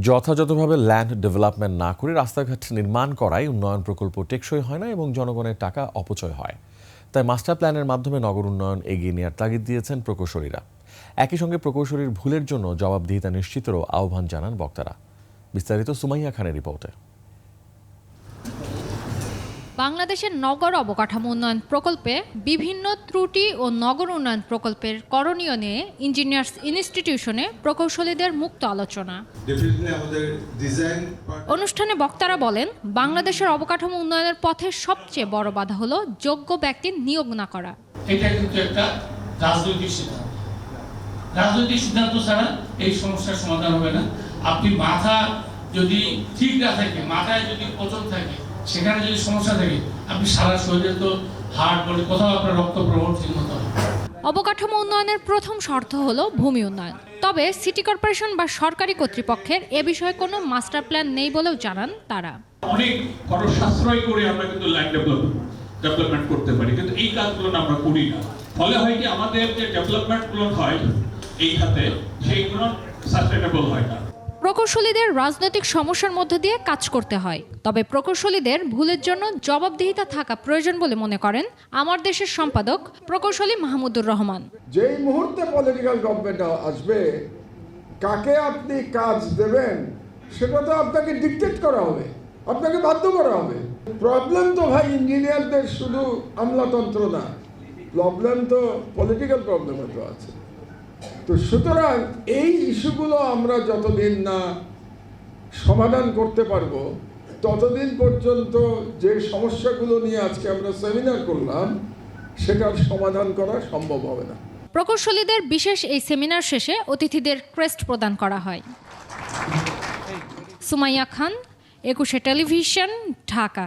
যথাযথভাবে land development না করে রাস্তাঘাট নির্মাণ করায় উন্নয়ন প্রকল্প টেকসই হয় না এবং জনগণের টাকা অপচয় হয়। তাই মাস্টার প্ল্যানের মাধ্যমে নগর উন্নয়ন এগিয়ে নেওয়ার তাগিদ দিয়েছেন প্রকৌশলীরা। একই সঙ্গে প্রকৌশলীর ভুলের জন্য জবাবদিহিতা নিশ্চিতেরও আহ্বান জানান বক্তারা। বিস্তারিত সুমাইয়া খানের রিপোর্টে। বাংলাদেশের নগর অবকাঠামো উন্নয়ন প্রকল্পে বিভিন্ন ত্রুটি ও নগর উন্নয়ন প্রকল্পের করণীয় নিয়ে ইঞ্জিনিয়ার্স ইনস্টিটিউশনে প্রকৌশলীদের মুক্ত আলোচনা। অনুষ্ঠানে বক্তারা বলেন বাংলাদেশের অবকাঠামো উন্নয়নের পথে সবচেয়ে বড় বাধা হলো যোগ্য ব্যক্তির নিয়োগ না করা। এটা কিন্তু একটা রাজনৈতিক সিদ্ধান্ত। রাজনৈতিক সিদ্ধান্ত ছাড়া এই সমস্যার সমাধান হবে না। আপনি মাথা যদি ঠিক না থাকে মাথায় যদি পচন থাকে সেখানে যদি সমস্যা থাকে আপনি সারা শরীরে তো হাড় বলে কোথাও আপনার রক্ত প্রবণ ঠিক মতো হবে অবকাঠামো উন্নয়নের প্রথম শর্ত হলো ভূমি উন্নয়ন। তবে সিটি কর্পোরেশন বা সরকারি কর্তৃপক্ষের এ বিষয়ে কোনো মাস্টার প্ল্যান নেই বলেও জানান তারা। অনেক খরচ সাশ্রয় করে আমরা কিন্তু ল্যান্ড ডেভেলপমেন্ট ডেভেলপমেন্ট করতে পারি কিন্তু এই কাজগুলো না আমরা করি না। ফলে হয় কি আমাদের যে ডেভেলপমেন্টগুলো হয় এই খাতে সেইগুলো সাস্টেনেবল হয় না। প্রকৌশলীদের রাজনৈতিক সমস্যার মধ্য দিয়ে কাজ করতে হয়। তবে প্রকৌশলীদের ভুলের জন্য জবাবদিহিতা থাকা প্রয়োজন বলে মনে করেন আমার দেশের সম্পাদক প্রকৌশলী মাহমুদুর রহমান। যেই মুহূর্তে পলিটিক্যাল গভর্নমেন্ট আসবে, কাকে আপনি কাজ দেবেন, সেটা তো আপনাকে ডিকটেট করা হবে, আপনাকে বাধ্য করা হবে। প্রবলেম তো ভাই ইঞ্জিনিয়ারদের শুধু আমলাতন্ত্র না প্রবলেম তো পলিটিক্যাল প্রবলেমও তো আছে। তো সুতরাং এই ইস্যুগুলো আমরা যতদিন না সমাধান করতে পারব, ততদিন পর্যন্ত যে সমস্যাগুলো নিয়ে আজকে আমরা সেমিনার করলাম, সেটার সমাধান করা সম্ভব হবে না। প্রকৌশলীদের বিশেষ এই সেমিনার শেষে অতিথিদের ক্রেস্ট প্রদান করা হয়। সুমাইয়া খান, একুশে টেলিভিশন, ঢাকা।